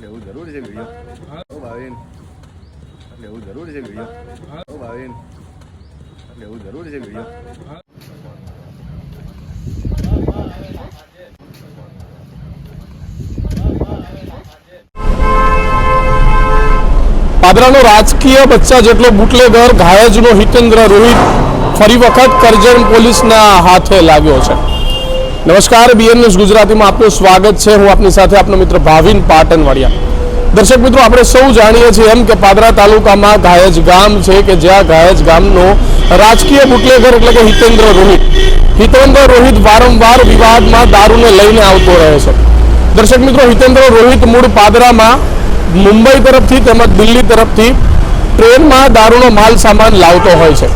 લેવું જરૂર છે વીડિયો. ઓ ભાવિન લેવું જરૂર છે વીડિયો. ઓ ભાવિન લેવું જરૂર છે વીડિયો. પાદરાનો રાજકીય બચ્ચા જેટલો બુટલેગર ઘાયજનો હિતેન્દ્ર રોહિત ફરી વખત કરજણ પોલીસના હાથે લાગ્યો છે. નમસ્કાર બીએન ન્યૂઝ ગુજરાતીમાં આપનું સ્વાગત છે. હું આપની સાથે આપનો મિત્ર ભાવિન પાટણવાડિયા દર્શક મિત્રો, આપણે સૌ જાણીએ છીએ એમ કે પાદરા તાલુકામાં ઘાયજ ગામ છે કે જ્યાં ઘાયજ ગામનો રાજકીય બુટલેગર એટલે કે હિતેન્દ્ર રોહિત. હિતેન્દ્ર રોહિત વારંવાર વિવાદમાં દારૂને લઈને આવતો રહે છે. દર્શક મિત્રો, હિતેન્દ્ર રોહિત મૂળ પાદરામાં મુંબઈ તરફથી તેમજ દિલ્હી તરફથી ટ્રેનમાં દારૂનો માલ સામાન લાવતો હોય છે.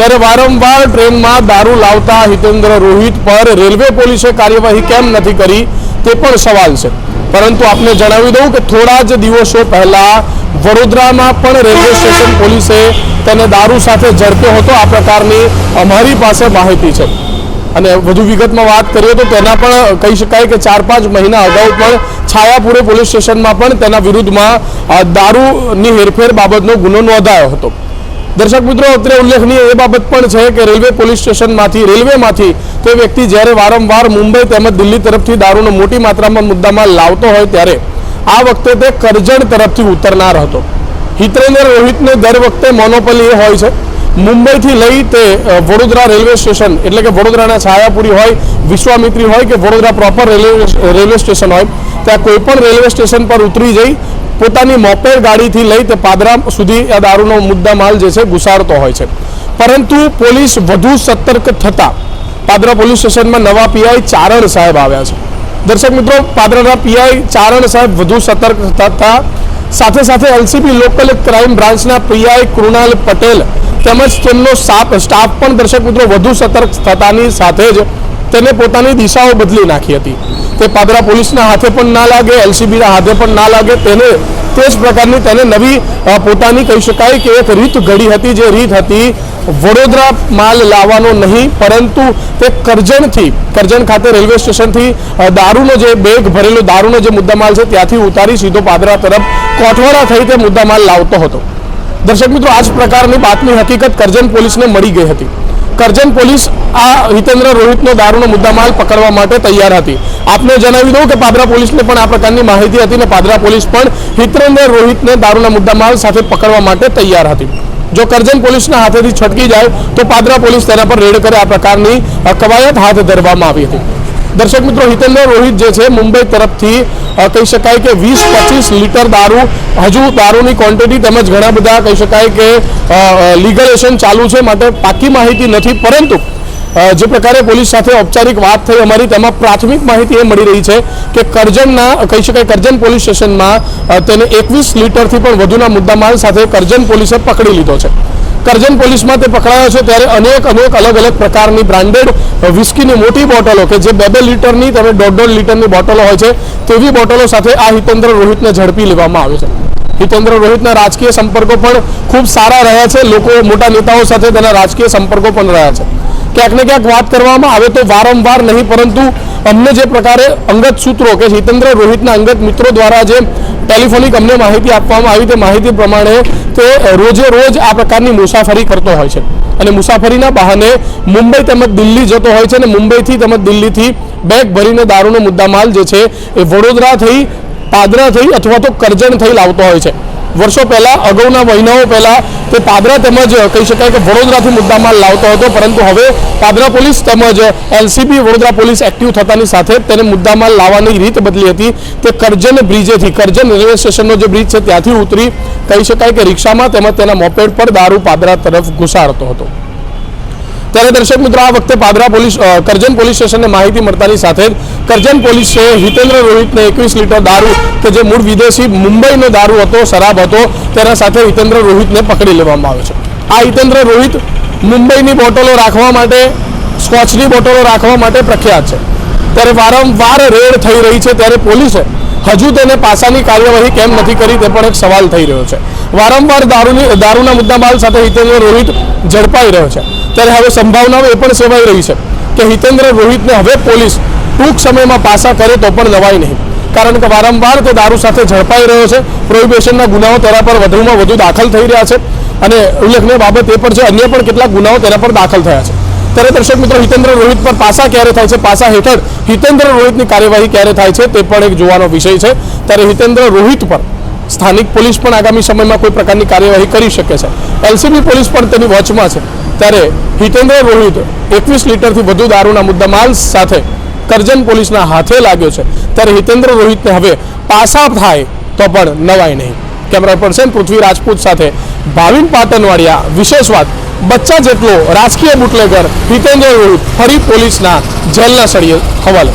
ત્યારે વારંવાર ટ્રેનમાં દારૂ લાવતા હિતેન્દ્ર રોહિત પર રેલવે પોલીસે કાર્યવાહી કેમ નથી કરી તે પણ સવાલ છે. પરંતુ આપને જણાવી દઉં કે થોડા જ દિવસો પહેલા વડોદરામાં પણ રેલવે સ્ટેશન પોલીસે તેને દારૂ સાથે ઝડપ્યો હતો. આ પ્રકારની અમારી પાસે માહિતી છે. અને વધુ વિગતમાં વાત કરીએ તો તેના પણ કહી શકાય કે ચાર પાંચ મહિના અગાઉ પણ છાયાપુરે પોલીસ સ્ટેશનમાં પણ તેના વિરુદ્ધમાં દારૂની હેરફેર બાબતનો ગુનો નોંધાયો હતો. દર્શક મિત્રો, અત્રે ઉલ્લેખનીય એ બાબત પણ છે કે રેલવે પોલીસ સ્ટેશનમાંથી, રેલવેમાંથી તે વ્યક્તિ જ્યારે વારંવાર મુંબઈ તેમજ દિલ્હી તરફથી દારૂનો મોટી માત્રામાં મુદ્દામાં લાવતો હોય ત્યારે આ વખતે તે કરજણ તરફથી ઉતરનાર હતો. હિતેન્દ્ર રોહિતને દર વખતે મોનોપલી એ હોય છે. મુંબઈથી લઈ તે વડોદરા રેલવે સ્ટેશન, એટલે કે વડોદરાના છાયાપુરી હોય, વિશ્વામિત્રી હોય કે Vadodara proper railway railway station હોય, ત્યાં કોઈ પણ રેલવે સ્ટેશન પર ઉતરી જઈ પોતાની મોપેડ ગાડીથી લઈ તે પાદરા સુધી આ દારૂનો મુદ્દા માલ જે છે ઘુસાડતો હોય છે. પરંતુ પોલીસ વધુ સતર્ક થતા પાદરા પોલીસ સ્ટેશનમાં નવા પીઆઈ ચારણ સાહેબ આવ્યા છે. દર્શક મિત્રો, પાદરાના પીઆઈ ચારણ સાહેબ વધુ સતર્ક થતા સાથે સાથે એલસીબી લોકલ ક્રાઇમ બ્રાન્ચના પીઆઈ કૃણાલ પટેલ તેમજ તેમનો સ્ટાફ પણ દર્શક મિત્રો વધુ સતર્ક થતાની સાથે જ તેને પોતાની દિશાઓ બદલી નાખી હતી. તે પાદરા પોલીસના હાથે પણ ના લાગે, એલસીબીના હાથે પણ ના લાગે. તેને તે જ પ્રકારની તેને નવી પોતાની કહી શકાય કે એક રીત ઘડી હતી, જે રીત હતી વડોદરા માલ લાવવાનો નહીં, પરંતુ તે કરજણથી, કરજણ ખાતે રેલવે સ્ટેશનથી દારૂનો જે બેગ ભરેલો, દારૂનો જે મુદ્દામાલ છે, ત્યાંથી ઉતારી સીધો પાદરા તરફ કોઠવાડા થઈ તે મુદ્દામાલ લાવતો હતો. દર્શક મિત્રો, આ જ પ્રકારની બાતમી હકીકત કરજણ પોલીસને મળી ગઈ હતી. કરજણ પોલીસ આ હિતેન્દ્ર રોહિતનો દારૂનો મુદ્દામાલ પકડવા માટે તૈયાર હતી. આપને જણાવી દઉં કે પાદરા પોલીસને પણ આ પ્રકારની માહિતી હતી અને પાદરા પોલીસ પણ હિતેન્દ્ર રોહિતને દારૂના મુદ્દામાલ સાથે પકડવા માટે તૈયાર હતી. જો કરજણ પોલીસના હાથેથી છટકી જાય, તો પાદરા પોલીસ તેના પર રેડ કરે આ પ્રકારની કવાયત હાથ ધરવામાં આવી હતી. દર્શક મિત્રો, હિતેન્દ્ર રોહિત જે છે, મુંબઈ તરફથી કહી શકાય કે વીસ, પચીસ લીટર દારૂ, હજુ દારૂની ક્વોન્ટિટી તેમજ ઘણા બધા કહી શકાય કે લીગલેશન ચાલુ છે, માટે પાકી માહિતી નથી, પરંતુ જે પ્રકારે પોલીસ સાથે ઔપચારિક વાત થઈ અમારી, તેમાં પ્રાથમિક માહિતી એ મળી રહી છે કે કરજણના, કહી શકાય કરજણ પોલીસ સ્ટેશનમાં તેને એકવીસ લીટરથી પણ વધુના મુદ્દામાલ સાથે કરજણ પોલીસે પકડી લીધો છે. કરજણ પોલીસમાં તે પકડાયો છે ત્યારે અનેક અનેક અલગ અલગ પ્રકારની બ્રાન્ડેડ વિસ્કીની મોટી બોટલો કે જે બે બે લીટરની, તમે દોઢ દોઢ લીટરની બોટલો હોય છે, તેવી બોટલો સાથે આ હિતેન્દ્ર રોહિતને ઝડપી લેવામાં આવે છે. હિતેન્દ્ર રોહિતના રાજકીય સંપર્કો પણ ખૂબ સારા રહ્યા છે, લોકો મોટા નેતાઓ સાથે તેના રાજકીય સંપર્કો પણ રહ્યા છે. ક્યાંક ને ક્યાંક વાત કરવામાં આવે તો વારંવાર નહીં, પરંતુ અમને જે પ્રકારે અંગત સૂત્રો કે હિતેન્દ્ર રોહિતના અંગત મિત્રો દ્વારા જે ટેલિફોનિક અમને માહિતી આપવામાં આવી તે માહિતી પ્રમાણે તે રોજે રોજ આ પ્રકારની મુસાફરી કરતો હોય છે. અને મુસાફરીના બહાને મુંબઈ તેમજ દિલ્હી જતો હોય છે અને મુંબઈથી તેમજ દિલ્હીથી બેગ ભરીને દારૂનો મુદ્દામાલ જે છે એ વડોદરા થઈ પાદરા થઈ અથવા તો કરજણ થઈ લાવતો હોય છે. વર્ષો પહેલા, અગાઉના મહિનાઓ પહેલા તે પાદરા તેમજ કહી શકાય કે વડોદરાથી મુદ્દામાલ લાવતો હતો. પરંતુ હવે પાદરા પોલીસ તેમજ એલસીબી વડોદરા પોલીસ એક્ટિવ થતાની સાથે તેને મુદ્દામાલ લાવવાની રીત બદલી હતી. તે કરજણ બ્રિજેથી, કરજણ રેલવે સ્ટેશનનો જે બ્રિજ છે ત્યાંથી ઉતરી, કહી શકાય કે રિક્ષામાં તેમજ તેના મોપેડ પર દારૂ પાદરા તરફ ઘુસાડતો હતો. ત્યારે દર્શક મિત્રો, આ વખતે પાદરા પોલીસ કરજન પોલીસ સ્ટેશનને માહિતી મળતાની સાથે જ કરજણ પોલીસે હિતેન્દ્ર રોહિતને એકવીસ લીટર દારૂ કે જે મૂળ વિદેશી મુંબઈનો દારૂ હતો, શરાબ હતો, તેના સાથે હિતેન્દ્ર રોહિતને પકડી લેવામાં આવ્યો છે. આ હિતેન્દ્ર રોહિત મુંબઈની બોટલો રાખવા માટે, સ્કોચની બોટલો રાખવા માટે પ્રખ્યાત છે. ત્યારે વારંવાર રેડ થઈ રહી છે, ત્યારે પોલીસે હજુ તેને પાસાની કાર્યવાહી કેમ નથી કરી તે પણ એક સવાલ થઈ રહ્યો છે. વારંવાર દારૂની, દારૂના મુદ્દામાલ સાથે હિતેન્દ્ર રોહિત ઝડપાઈ રહ્યો છે. ત્યારે હવે સંભાવનાઓ એ પણ સેવાઈ રહી છે કે હિતેન્દ્ર રોહિતને હવે પોલીસ ટૂંક સમયમાં પાસા કરે તો પણ દવાય નહીં. કારણ કે વારંવાર તે દારૂ સાથે ઝડપાઈ રહ્યો છે. પ્રોહિબિશનના ગુનાઓ તેના પર વધુમાં વધુ દાખલ થઈ રહ્યા છે. અને ઉલ્લેખનીય બાબત એ પણ છે, અન્ય પણ કેટલાક ગુનાઓ તેના પર દાખલ થયા છે. ત્યારે દર્શક મિત્રો, હિતેન્દ્ર રોહિત પર પાસા ક્યારે થાય છે? પાસા હેઠળ હિતેન્દ્ર રોહિતની કાર્યવાહી ક્યારે થાય છે તે પણ એક જોવાનો વિષય છે. ત્યારે હિતેન્દ્ર રોહિત પર સ્થાનિક પોલીસ પણ આગામી સમયમાં કોઈ પ્રકારની કાર્યવાહી કરી શકે છે. એલસીબી પોલીસ પણ તેની વોચમાં છે. ત્યારે હિતેન્દ્ર રોહિત એકવીસ લીટરથી વધુ દારૂના મુદ્દામાલ સાથે કરજણ પોલીસના હાથે લાગ્યો છે. ત્યારે હિતેન્દ્ર રોહિતને હવે પાસા થાય તો પણ નવાય નહીં. કેમેરા પર્સન પૃથ્વી રાજપૂત સાથે ભાવિન પાટણવાડિયા. વિશેષ વાત, બચ્ચા જેટલો રાજકીય બુટલેગર હિતેન્દ્ર રોહિત ફરી પોલીસના જેલના સળિયે હવાલે.